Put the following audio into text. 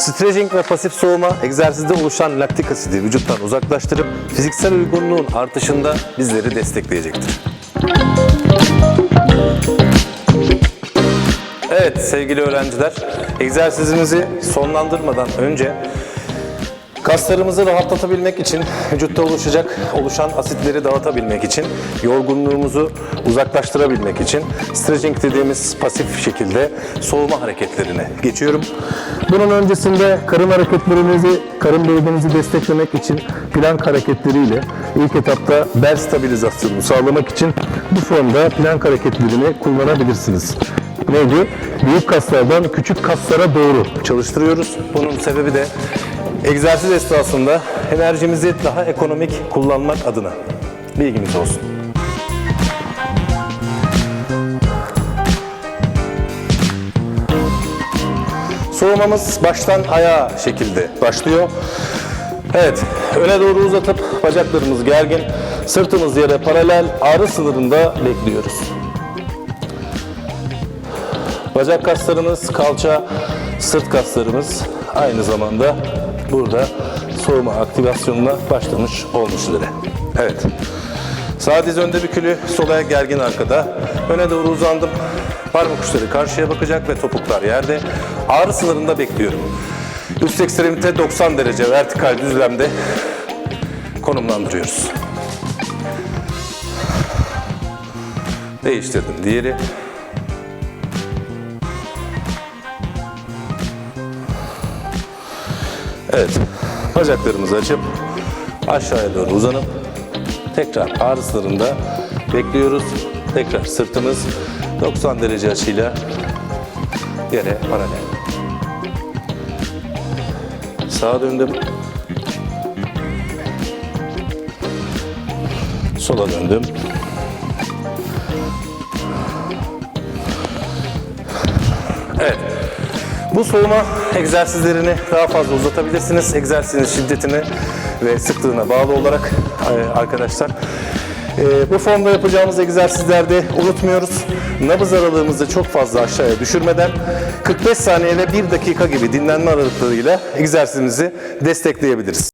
Stretching ve pasif soğuma egzersizde oluşan laktik asidi vücuttan uzaklaştırıp fiziksel uygunluğun artışında bizleri destekleyecektir. Evet sevgili öğrenciler, egzersizimizi sonlandırmadan önce kaslarımızı rahatlatabilmek için, vücutta oluşacak, oluşan asitleri dağıtabilmek için, yorgunluğumuzu uzaklaştırabilmek için stretching dediğimiz pasif şekilde soğuma hareketlerine geçiyorum. Bunun öncesinde karın hareketlerimizi, karın bölgenizi desteklemek için plank hareketleriyle ilk etapta bel stabilizasyonunu sağlamak için bu formda plank hareketlerini kullanabilirsiniz neydi? Büyük kaslardan küçük kaslara doğru çalıştırıyoruz. Bunun sebebi de egzersiz esnasında enerjimizi daha ekonomik kullanmak adına. Bilginiz olsun. Soğumamız baştan ayağa şekilde başlıyor. Evet, öne doğru uzatıp bacaklarımız gergin, sırtımız yere paralel, ağrı sınırında bekliyoruz. Bacak kaslarımız, kalça, sırt kaslarımız aynı zamanda burada soğuma aktivasyonuna başlamış olmuş üzere. Evet. Sağ diz önde bükülü, sol ayak gergin arkada. Öne doğru uzandım. Parmak uçları karşıya bakacak ve topuklar yerde. Ağrı sınırında bekliyorum. Üst ekstremite 90 derece vertikal düzlemde konumlandırıyoruz. Değiştirdim diğeri. Evet. Bacaklarımızı açıp aşağıya doğru uzanıp tekrar ağrı sınırında bekliyoruz. Tekrar sırtımız 90 derece açıyla yere paralel. Sağa döndüm. Sola döndüm. Bu soğuma egzersizlerini daha fazla uzatabilirsiniz. Egzersizin şiddetine ve sıklığına bağlı olarak e, arkadaşlar. E, Bu formda yapacağımız egzersizlerde unutmuyoruz. Nabız aralığımızı çok fazla aşağıya düşürmeden 45 saniye ile 1 dakika gibi dinlenme aralıklarıyla egzersizimizi destekleyebiliriz.